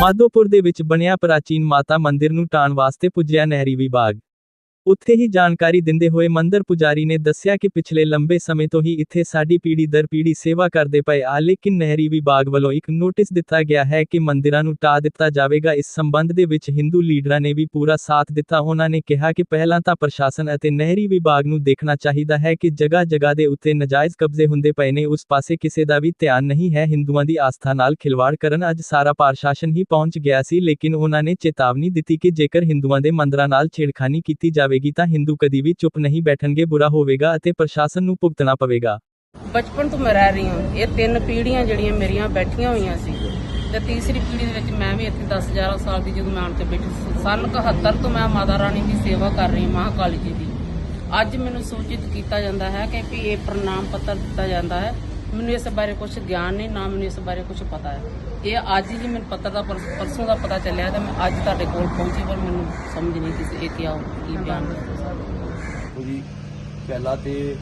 ਮਾਧੋਪੁਰ ਦੇ ਵਿੱਚ ਬਣਿਆ ਪ੍ਰਾਚੀਨ ਮਾਤਾ ਮੰਦਿਰ ਨੂੰ ਟਾਣ ਵਾਸਤੇ ਪੁੱਜਿਆ ਨਹਿਰੀ ਵਿਭਾਗ। ਉੱਥੇ ਹੀ ਜਾਣਕਾਰੀ ਦਿੰਦੇ ਹੋਏ ਮੰਦਰ ਪੁਜਾਰੀ ਨੇ ਦੱਸਿਆ ਕਿ ਪਿਛਲੇ ਲੰਬੇ ਸਮੇਂ ਤੋਂ ਹੀ ਇੱਥੇ ਸਾਡੀ ਪੀੜ੍ਹੀ ਦਰ ਪੀੜ੍ਹੀ ਸੇਵਾ ਕਰਦੇ ਪਏ ਆ, ਲੇਕਿਨ ਨਹਿਰੀ ਵਿਭਾਗ ਵੱਲੋਂ ਇੱਕ ਨੋਟਿਸ ਦਿੱਤਾ ਗਿਆ ਹੈ ਕਿ ਮੰਦਿਰਾਂ ਨੂੰ ਢਾਹ ਦਿੱਤਾ ਜਾਵੇਗਾ। ਇਸ ਸੰਬੰਧ ਦੇ ਵਿੱਚ ਹਿੰਦੂ ਲੀਡਰਾਂ ਨੇ ਵੀ ਪੂਰਾ ਸਾਥ ਦਿੱਤਾ। ਉਹਨਾਂ ਨੇ ਕਿਹਾ ਕਿ ਪਹਿਲਾਂ ਤਾਂ ਪ੍ਰਸ਼ਾਸਨ ਅਤੇ ਨਹਿਰੀ ਵਿਭਾਗ ਨੂੰ ਦੇਖਣਾ ਚਾਹੀਦਾ ਹੈ ਕਿ ਜਗ੍ਹਾ ਜਗ੍ਹਾ ਦੇ ਉੱਤੇ ਨਜਾਇਜ਼ ਕਬਜ਼ੇ ਹੁੰਦੇ ਪਏ ਨੇ। ਉਸ ਪਾਸੇ ਕਿਸੇ ਦਾ ਵੀ ਧਿਆਨ ਨਹੀਂ ਹੈ। ਹਿੰਦੂਆਂ ਦੀ ਆਸਥਾ ਨਾਲ ਖਿਲਵਾੜ ਕਰਨ ਅੱਜ ਸਾਰਾ ਪ੍ਰਸ਼ਾਸਨ ਹੀ ਪਹੁੰਚ ਗਿਆ ਸੀ, ਲੇਕਿਨ ਉਹਨਾਂ ਨੇ ਚੇਤਾਵਨੀ ਦਿੱਤੀ ਕਿ ਜੇਕਰ ਹਿੰਦੂਆਂ ਦੇ ਮੰਦਰਾਂ ਨਾਲ ਛੇੜਖਾਨੀ ਕੀਤੀ ਜਾਵੇ ਜਾਵੇਗੀ ਤਾਂ ਹਿੰਦੂ ਕਦੀ ਵੀ ਚੁੱਪ ਨਹੀਂ ਬੈਠਣਗੇ, ਬੁਰਾ ਹੋਵੇਗਾ ਅਤੇ ਪ੍ਰਸ਼ਾਸਨ ਨੂੰ ਭੁਗਤਣਾ ਪਵੇਗਾ। ਬਚਪਨ ਤੋਂ ਮੈਂ ਰਹਿ ਰਹੀ ਹਾਂ। ਇਹ ਤਿੰਨ ਪੀੜ੍ਹੀਆਂ ਜਿਹੜੀਆਂ ਮੇਰੀਆਂ ਬੈਠੀਆਂ ਹੋਈਆਂ ਸੀ। ਤੇ ਤੀਸਰੀ ਪੀੜ੍ਹੀ ਦੇ ਵਿੱਚ ਮੈਂ ਵੀ ਇੱਥੇ 10 11 ਸਾਲ ਦੀ ਜਦੋਂ ਮੈਂ ਆਣ ਕੇ ਬੈਠੀ ਸੀ। ਸੰਨ 71 ਤੋਂ ਮੈਂ ਮਾਤਾ ਰਾਣੀ ਦੀ ਸੇਵਾ ਕਰ ਰਹੀ ਹਾਂ, ਮਹਾਕਾਲੀ ਜੀ ਦੀ। ਅੱਜ ਮੈਨੂੰ ਸੂਚਿਤ ਕੀਤਾ ਜਾਂਦਾ ਹੈ ਕਿ ਇਹ ਪ੍ਰਣਾਮ ਪੱਤਰ ਦਿੱਤਾ ਜਾਂਦਾ ਹੈ। ਮੈਨੂੰ ਇਸ ਬਾਰੇ ਕੁਝ ਗਿਆਨ ਨਹੀਂ, ਨਾ ਮੈਨੂੰ ਇਸ ਬਾਰੇ ਕੁਝ ਪਤਾ ਹੈ। ਇਹ ਅੱਜ ਹੀ ਮੈਨੂੰ ਪੱਤਰ ਦਾ ਪਰਸੋਂ ਦਾ ਪਤਾ ਚੱਲਿਆ ਤੇ ਮੈਂ ਅੱਜ ਤੁਹਾਡੇ ਕੋਲ ਪਹੁੰਚੀ, ਪਰ ਮੈਨੂੰ ਸਮਝ ਨਹੀਂ ਕਿਸੇ ਇਹ ਕਿਹਾ ਕੀ ਬਿਆਨ ਦਿੱਤਾ ਜੀ, ਪਹਿਲਾਂ ਤੇ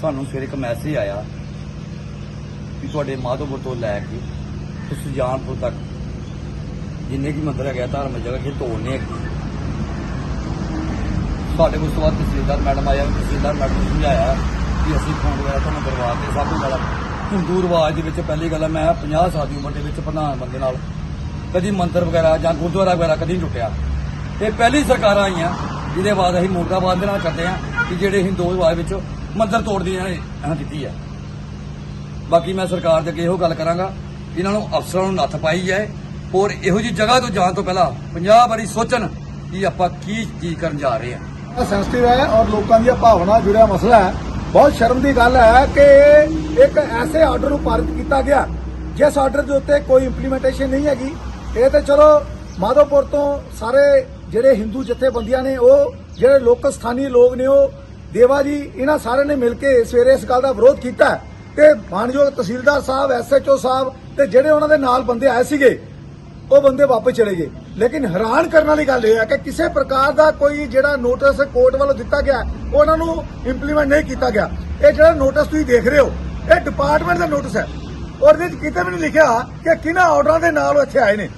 ਸਾਨੂੰ ਸਵੇਰੇ ਇੱਕ ਮੈਸੇਜ ਆਇਆ ਕਿ ਤੁਹਾਡੇ ਮਾਧੋਪੁਰ ਤੋਂ ਲੈ ਕੇ ਸੁਜਾਨਪੁਰ ਤੱਕ ਜਿੰਨੇ ਵੀ ਮੰਦਰ ਹੈਗੇ ਆ, ਧਾਰਮਿਕ ਜਗ੍ਹਾ ਕਿ ਤੋੜਨੇ ਆ ਸਾਡੇ ਕੋਲ ਉਸ ਤੋਂ ਬਾਅਦ ਤਹਿਸੀਲਦਾਰ ਮੈਡਮ ਆਇਆ, ਤਹਿਸੀਲਦਾਰ ਮੈਡਮ ਨੇ ਸਮਝਾਇਆ ਕਿ ਅਸੀਂ ਫੋਨ ਵਗੈਰਾ ਤੁਹਾਨੂੰ ਕਰਵਾ ਕੇ ਸਭ ਤੋਂ ਪਹਿਲਾਂ ਹਿੰਦੂ ਰਿਵਾਜ ਦੇ ਵਿੱਚ ਪਹਿਲੀ ਗੱਲ ਮੈਂ 50 ਸਾਲ ਦੀ ਉਮਰ ਦੇ ਵਿੱਚ ਪ੍ਰਧਾਨ ਬੰਦੇ ਨਾਲ ਕਦੀ ਮੰਦਰ ਵਗੈਰਾ ਜਾਂ ਗੁਰਦੁਆਰਾ ਵਗੈਰਾ ਕਦੀ ਨਹੀਂ ਟੁੱਟਿਆ ਇਹ ਪਹਿਲੀ ਸਰਕਾਰਾਂ ਆਈਆਂ, ਜਿਹਦੇ ਬਾਅਦ ਅਸੀਂ ਮੁਰਦਾਬਾਦ ਦੇ ਨਾਲ ਕਰਦੇ ਹਾਂ ਕਿ ਜਿਹੜੇ ਹਿੰਦੂ ਰਿਵਾਜ ਵਿੱਚ ਮੰਦਰ ਤੋੜ ਨੇ ਇਹਨਾਂ ਕੀਤੀ ਹੈ। ਬਾਕੀ ਮੈਂ ਸਰਕਾਰ ਦੇ ਅੱਗੇ ਇਹੋ ਗੱਲ ਕਰਾਂਗਾ, ਇਹਨਾਂ ਨੂੰ ਅਫਸਰਾਂ ਨੂੰ ਨੱਥ ਪਾਈ ਜਾਏ ਔਰ ਇਹੋ ਜੀ ਜਗ੍ਹਾ ਤੋਂ ਜਾਣ ਤੋਂ ਪਹਿਲਾਂ 50 ਵਾਰੀ ਸੋਚਣ ਕਿ ਆਪਾਂ ਕੀ ਚੀਜ਼ ਕਰਨ ਜਾ ਰਹੇ ਹਾਂ। ਸੈਂਸਿਟਿਵ ਹੈ ਔਰ ਲੋਕਾਂ ਦੀਆਂ ਭਾਵਨਾ ਜੁੜਿਆ ਮਸਲਾ ਹੈ। ਬਹੁਤ ਸ਼ਰਮ ਦੀ ਗੱਲ ਹੈ ਕਿ ਇੱਕ ਐਸੇ ਆਰਡਰ ਨੂੰ ਪਾਰਿਤ ਕੀਤਾ ਗਿਆ, ਜਿਸ ਆਰਡਰ ਦੇ ਉੱਤੇ ਕੋਈ ਇੰਪਲੀਮੈਂਟੇਸ਼ਨ ਨਹੀਂ ਹੈਗੀ। ਇਹ ਤੇ ਚਲੋ, ਮਾਧੋਪੁਰ ਤੋਂ ਸਾਰੇ ਜਿਹੜੇ ਹਿੰਦੂ ਜਥੇਬੰਦੀਆਂ ਨੇ, ਉਹ ਜਿਹੜੇ ਲੋਕ ਸਥਾਨੀ ਲੋਕ ਨੇ, ਉਹ ਦੇਵਾ ਜੀ, ਇਹਨਾਂ ਸਾਰਿਆਂ ਨੇ ਮਿਲ ਕੇ ਸਵੇਰੇ ਇਸ ਗੱਲ ਦਾ ਵਿਰੋਧ ਕੀਤਾ। ਤੇ ਮਾਨਯੋਗ ਤਹਿਸੀਲਦਾਰ ਸਾਹਿਬ ਐਸਐਚਓ ਸਾਹਿਬ ਤੇ ਜਿਹੜੇ ਉਹਨਾਂ ਦੇ ਨਾਲ ਬੰਦੇ ਆਏ ਸੀਗੇ ਉਹ ਬੰਦੇ ਵਾਪਸ ਚਲੇ ਗਏ। ਲੇਕਿਨ ਹੈਰਾਨ ਕਰਨ ਵਾਲੀ ਗੱਲ ਇਹ ਹੈ ਕਿ ਕਿਸੇ ਪ੍ਰਕਾਰ ਦਾ ਕੋਈ ਜਿਹੜਾ ਨੋਟਿਸ ਕੋਰਟ ਵੱਲੋਂ ਦਿੱਤਾ ਗਿਆ, ਉਹਨਾਂ ਨੂੰ ਇੰਪਲੀਮੈਂਟ ਨਹੀਂ ਕੀਤਾ ਗਿਆ। ਇਹ ਜਿਹੜਾ ਨੋਟਿਸ ਤੁਸੀਂ ਦੇਖ ਰਹੇ ਹੋ, ਇਹ ਡਿਪਾਰਟਮੈਂਟ ਦਾ ਨੋਟਿਸ ਹੈ। ਔਰ ਵਿੱਚ ਕਿਤੇ ਵੀ ਨਹੀਂ ਲਿਖਿਆ ਕਿ ਕਿਹਨਾਂ ਆਰਡਰਾਂ ਦੇ ਨਾਲ ਇੱਥੇ ਆਏ ਨੇ।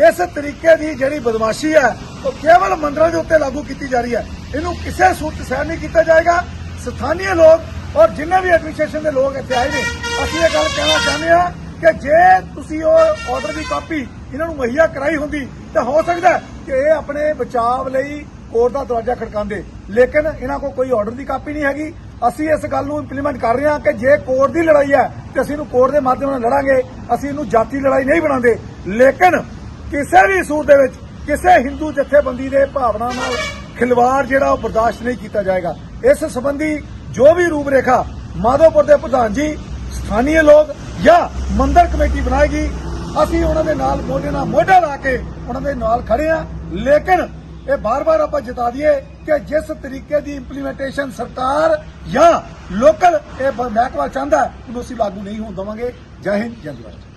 ਇਸ ਤਰੀਕੇ ਦੀ ਜਿਹੜੀ ਬਦਮਾਸ਼ੀ ਹੈ, ਉਹ ਕੇਵਲ ਮੰਦਰਾਂ ਦੇ ਉੱਤੇ ਲਾਗੂ ਕੀਤੀ ਜਾ ਰਹੀ ਹੈ। ਇਹਨੂੰ ਕਿਸੇ ਸੂਰਤ ਸਹਿਣ ਨਹੀਂ ਕੀਤਾ ਜਾਏਗਾ। ਸਥਾਨੀ ਲੋਕ ਔਰ ਜਿੰਨੇ ਵੀ ਐਡਮਿਨਿਸਟ੍ਰੇਸ਼ਨ ਦੇ ਲੋਕ ਇੱਥੇ ਆਏ ਨੇ, ਅਸੀਂ ਇਹ ਗੱਲ ਕਹਿਣਾ ਚਾਹੁੰਦੇ ਹਾਂ ਕਿ ਜੇ ਤੁਸੀਂ ਉਹ ਆਰਡਰ ਦੀ ਕਾਪੀ ਇਹਨਾਂ ਨੂੰ ਮੁਹੱਈਆ ਕਰਾਈ ਹੁੰਦੀ, ਤਾਂ ਹੋ ਸਕਦਾ ਕਿ ਇਹ ਆਪਣੇ ਬਚਾਅ ਲਈ ਕੋਰਟ ਦਾ ਦਰਵਾਜ਼ਾ ਖੜਕਾਉਂਦੇ। ਲੇਕਿਨ ਇਹਨਾਂ ਕੋਲ ਕੋਈ ਆਰਡਰ ਦੀ ਕਾਪੀ ਨਹੀਂ ਹੈਗੀ। ਅਸੀਂ ਇਸ ਗੱਲ ਨੂੰ ਇੰਪਲੀਮੈਂਟ ਕਰ ਰਹੇ ਹਾਂ ਕਿ ਜੇ ਕੋਰਟ ਦੀ ਲੜਾਈ ਹੈ, ਤੇ ਅਸੀਂ ਇਹਨੂੰ ਕੋਰਟ ਦੇ ਮਾਧਿਅਮ ਨਾਲ ਲੜਾਂਗੇ। ਅਸੀਂ ਇਹਨੂੰ ਜਾਤੀ ਲੜਾਈ ਨਹੀਂ ਬਣਾਉਂਦੇ। ਲੇਕਿਨ ਕਿਸੇ ਵੀ ਸੂਰ ਦੇ ਵਿੱਚ ਕਿਸੇ ਹਿੰਦੂ ਜਥੇਬੰਦੀ ਦੇ ਭਾਵਨਾ ਨਾਲ ਖਿਲਵਾੜ ਜਿਹੜਾ ਉਹ ਬਰਦਾਸ਼ਤ ਨਹੀਂ ਕੀਤਾ ਜਾਏਗਾ। ਇਸ ਸੰਬੰਧੀ ਜੋ ਵੀ ਰੂਪਰੇਖਾ ਮਾਧੋਪੁਰ ਦੇ ਪ੍ਰਧਾਨ ਜੀ ਸਥਾਨੀ ਲੋਕ ਜਾਂ ਮੰਦਰ ਕਮੇਟੀ ਬਣਾਏਗੀ। ਅਸੀਂ ਉਹਨਾਂ ਦੇ ਨਾਲ ਮੋਢੇ ਨਾਲ ਮੋਢਾ ਲਾ ਕੇ ਉਹਨਾਂ ਦੇ ਨਾਲ ਖੜੇ ਆ ਲੇਕਿਨ ਇਹ ਬਾਰ-ਬਾਰ ਆਪਾਂ ਜਤਾ ਦਈਏ ਕਿ ਜਿਸ ਤਰੀਕੇ ਦੀ ਇੰਪਲੀਮੈਂਟੇਸ਼ਨ ਸਰਕਾਰ ਜਾਂ ਲੋਕਲ ਇਹ ਮਹਿਕਮਾ ਚਾਹੁੰਦਾ ਉਹਨੂੰ ਅਸੀਂ ਲਾਗੂ ਨਹੀਂ ਹੋਣ ਦੇਵਾਂਗੇ। ਜੈ ਹਿੰਦ, ਜੈ ਭਾਰਤ